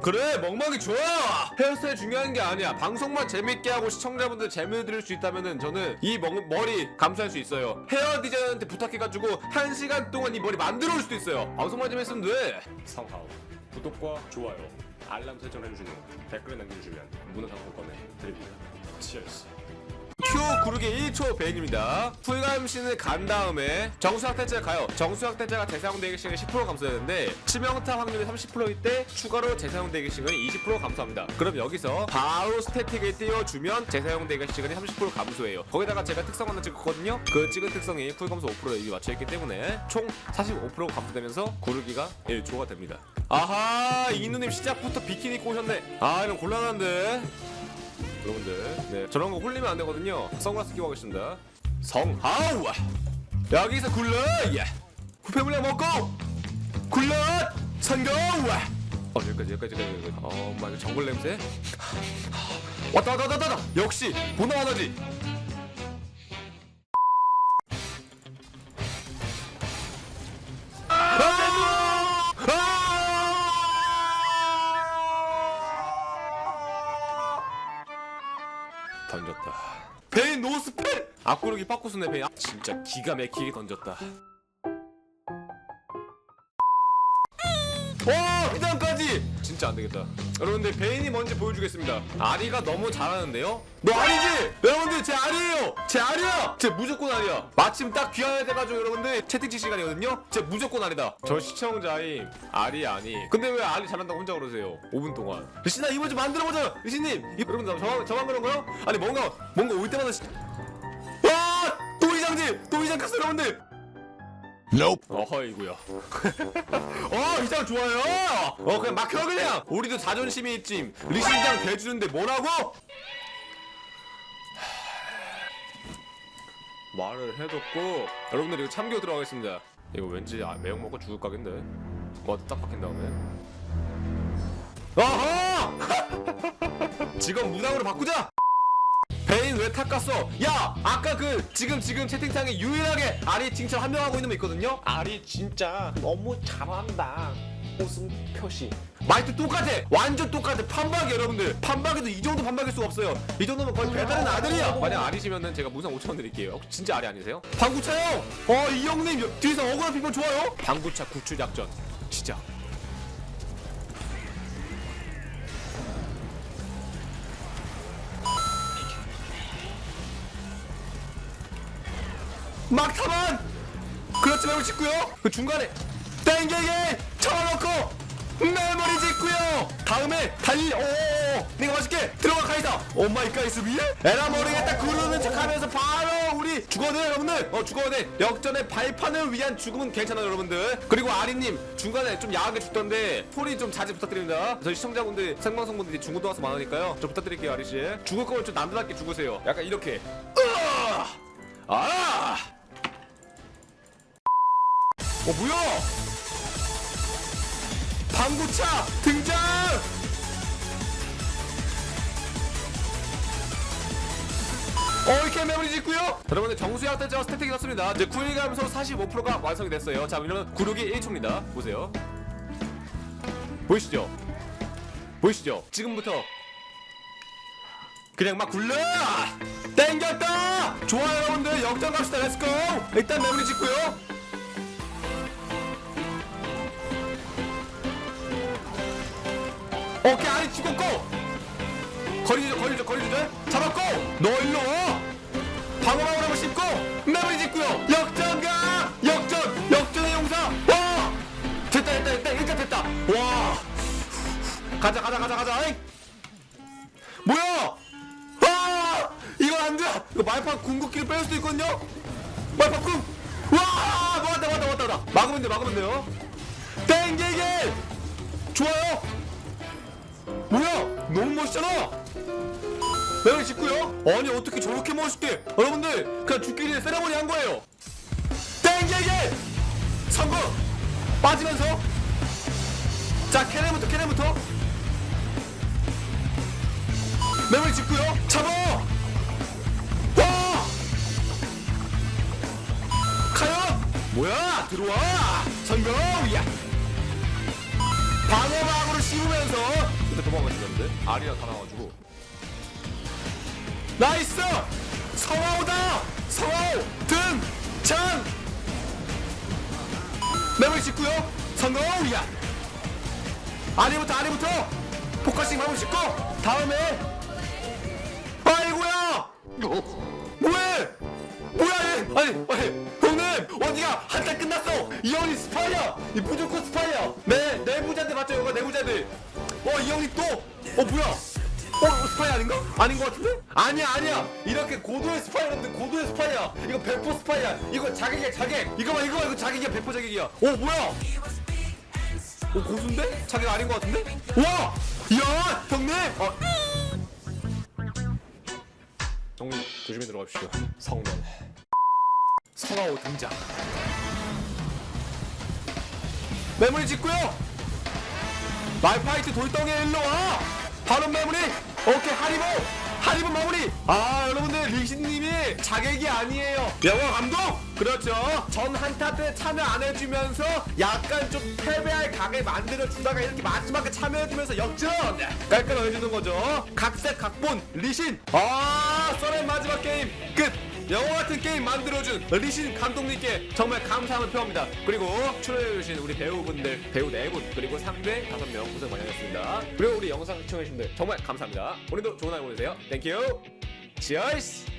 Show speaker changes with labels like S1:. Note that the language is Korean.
S1: 그래 멍멍이 좋아! 헤어스타일 중요한 게 아니야. 방송만 재밌게 하고 시청자분들 재미 들을 수 있다면은 저는 이 멍, 머리 감수할 수 있어요. 헤어 디자이너한테 부탁해가지고 한 시간 동안 이 머리 만들어 올 수도 있어요. 방송만 재밌으면 돼!
S2: 성하우 구독과 좋아요 알람 설정 해주시고 댓글 남겨주시면 문화상품권을 드립니다. 치얼스
S1: 큐 구르기 1초 베인입니다. 풀감신을 간 다음에 정수학대자 가요. 정수학대자가 재사용 대기 시간이 10% 감소되는데 치명타 확률이 30%일 때 추가로 재사용 대기 시간이 20% 감소합니다. 그럼 여기서 바로 스태틱을 띄워주면 재사용 대기 시간이 30% 감소해요. 거기다가 제가 특성 하나 찍었거든요. 그 찍은 특성이 쿨감소 5%에 이미 맞춰 있기 때문에 총 45% 감소되면서 구르기가 1초가 됩니다. 아하! 이누님 시작부터 비키니 오셨네. 아 이런 곤란한데 여러분들. 네. 저런 거 홀리면 안 되거든요. 선글라스 끼고 가겠습니다. 성하우! 여기서 굴러! 예. 구패 물량 먹고! 굴러! 성공 어 여기까지 여기까지 여기까지 어 이거 정글 냄새? 왔다 왔다 왔다 왔다 역시 보나마나지 던졌다. 베인 노스펠! 앞구르기 빠꾸스네 베인. 아, 진짜 기가 막히게 던졌다. 와 회장까지! 진짜 안 되겠다. 여러분들 베인이 뭔지 보여주겠습니다. 아리가 너무 잘하는데요? 너 아리지? 여러분들 제 아리예요. 제 아리야. 제 무조건 아리야. 마침 딱 귀환이 돼가지고 여러분들 채팅치 시간이거든요. 제 무조건 아리다. 저 시청자임 아리 아니. 근데 왜 아리 잘한다고 혼자 그러세요? 5분 동안. 리신아 이번 좀 만들어보자. 리신님 이- 여러분들 저만 저만 그런 거요? 아니 뭔가 뭔가 올 때마다 시... 와! 또 이장지! 또 이장 갔어 여러분들!
S3: Nope.
S1: 어허이구요. 어, 이장 좋아요. 어, 그냥 막혀 그냥. 우리도 자존심이 있지. 리신장 대주는데 뭐라고? 말을 해뒀고 여러분들 이거 참교 들어가겠습니다. 이거 왠지 아, 매운 먹고 죽을 각인데. 와딱 박힌 다음에. 어허! 직업 무당으로 바꾸자. 베인 왜탁 갔어? 야 아까 그 지금 지금 채팅창에 유일하게 아리 칭찬 한 명 하고 있는 분 있거든요?
S4: 아리 진짜 너무 잘한다. 웃음 표시.
S1: 말도 똑같아 완전 똑같아 판박이 여러분들 판박에도 이 정도 판박일 수가 없어요 이 정도면 거의 배달은 아들이야 만약 아리시면은 제가 무상 5천원 드릴게요 혹시 진짜 아리 아니세요? 방구차요! 어이 형님 뒤에서 억울한 피면 좋아요? 방구차 구출 작전 시작 막타만! 그렇지 말고 짓고요. 그 중간에 땡기게 쳐놓고 메모리 짓고요. 다음에 달리 오 내가 맛있게 들어가 카이사 오마이 가이스 위에 에라 모르겠다 구르는 척하면서 바로 우리 죽어내 여러분들. 어 죽어내 역전의 발판을 위한 죽음은 괜찮아요 여러분들. 그리고 아리님 중간에 좀 야하게 죽던데 소리 좀 자제 부탁드립니다. 저희 시청자분들 생방송분들이 중고도 와서 많으니까요. 좀 부탁드릴게요 아리씨. 죽을 거면 좀 남들답게 죽으세요. 약간 이렇게. 으아! 아! 어 뭐야? 방구차 등장! 어 이렇게 메모리 짓고요 여러분들 정수약 대자 스태틱이 났습니다 이제 쿨 감소 45%가 완성이 됐어요 자 이러면 구르기 1초입니다 보세요 보이시죠? 보이시죠? 지금부터 그냥 막 굴러! 땡겼다! 좋아요 여러분들 역전 갑시다 렛츠고! 일단 메모리 짓고요 오케이 주죠 거리 주죠 거리 주죠 잡았고 너 일로 와! 한번 씹고 메모리 짓고요. 역전가! 역전! 역전의 용사! 와! 됐다 됐다 됐다. 일단 됐다. 와! 가자 가자 가자 가자. 에이. 뭐야! 아! 이건 안돼! 이거 말파 궁극기를 뺄 수도 있거든요? 말파 궁와! 맞다 맞다 맞다 맞다. 막으면 돼 막으면 돼요. 땡기기! 좋아요 뭐야? 너무 멋있잖아! 메모리 짓고요? 아니 어떻게 저렇게 멋있게! 여러분들 그냥 죽기 전에 세레머니 한 거예요! 땡기기 성공! 빠지면서? 자 캐넨부터 캐넨부터! 메모리 짓고요? 잡아! 와! 카연 뭐야? 들어와! 성공! 야! 방어막으로 씹으면서 도망가시는데? 아리랑 다 나와가지고. 나이스! 성화오다! 성화오 등장! 매물 짓고요? 성공이야! 아리부터 아리부터! 포커싱 마무리 짓고 다음에! 아이고야! 뭐해? 뭐야 얘? 아니 아니 형님! 어디가 한달 끝났어! 이 형이 스파이야 이 무조건 스파이야 내 내부자들 맞죠 이거? 내부자들 어 이 형이 또 어 뭐야? 어 스파이 아닌가? 아닌 것 같은데? 아니야 아니야. 이렇게 고도의 스파이였는데 고도의 스파이야. 이거 100% 스파이야. 이거 자객이야 자객. 이거 봐 이거 봐 이거 자객이야 100% 자객이야. 어 뭐야? 어 고수인데? 자객 아닌 것 같은데? 와 야 형님! 어. 형님 조심히 들어가십시오 성면 성하오 등장. 메모리 짓고요 말파이트 돌덩이에 일로 와! 바로 메모리! 오케이 하리보! 하리보 마무리! 아 여러분들 리신님이 자객이 아니에요. 영화 감독? 그렇죠. 전 한타 때 참여 안 해주면서 약간 좀 패배할 각을 만들어 주다가 이렇게 마지막에 참여해주면서 역전! 깔깔 해주는 거죠. 각색 각본 리신! 아 썰의 마지막 게임! 끝 영화 같은 게임 만들어준 리신 감독님께 정말 감사함을 표합니다. 그리고 출연해주신 우리 배우분들, 배우 네 분, 그리고 상대 다섯 명 고생 많이 하셨습니다. 그리고 우리 영상 시청해주신 분들 정말 감사합니다. 오늘도 좋은 하루 보내세요. 땡큐. 치얼스!